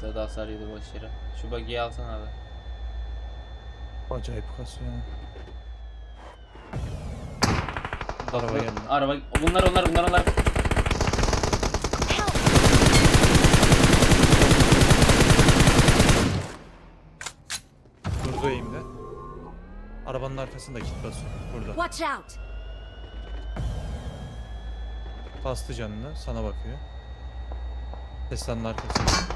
Başladı hasar yedi boş yere. Şu buggy'i alsana abi. Acayip kasıyor. Bak, Araba geldi. Araba. Bunlar onlar bunlar onlar. Durdu eğimde. Arabanın arkasında kit basıyor. Burada. Watch out! Bastı canını. Sana bakıyor. Tesla'nın arkasında.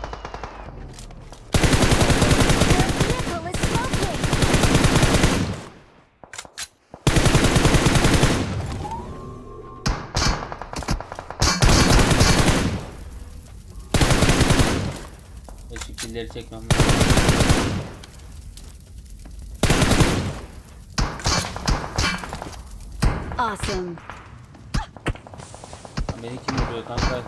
Ve şu çekmem lazım. Awesome. Beni kim vuruyor kanka?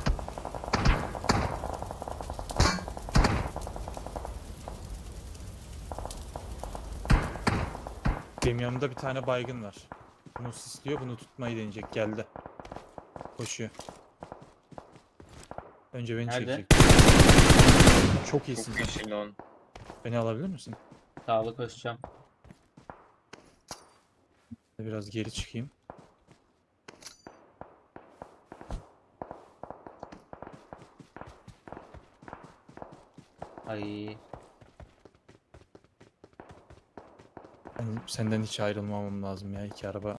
Benim yanımda bir tane baygın var. Bunu sisliyor. Bunu tutmayı deneyecek. Geldi. Koşuyor. Önce beni Nerede? çekecek. Çok iyisin Çok sen. iyi lan. Beni alabilir misin? Sağlı koşacağım. Biraz geri çıkayım. Ay. Ben senden hiç ayrılmamam lazım ya. İki araba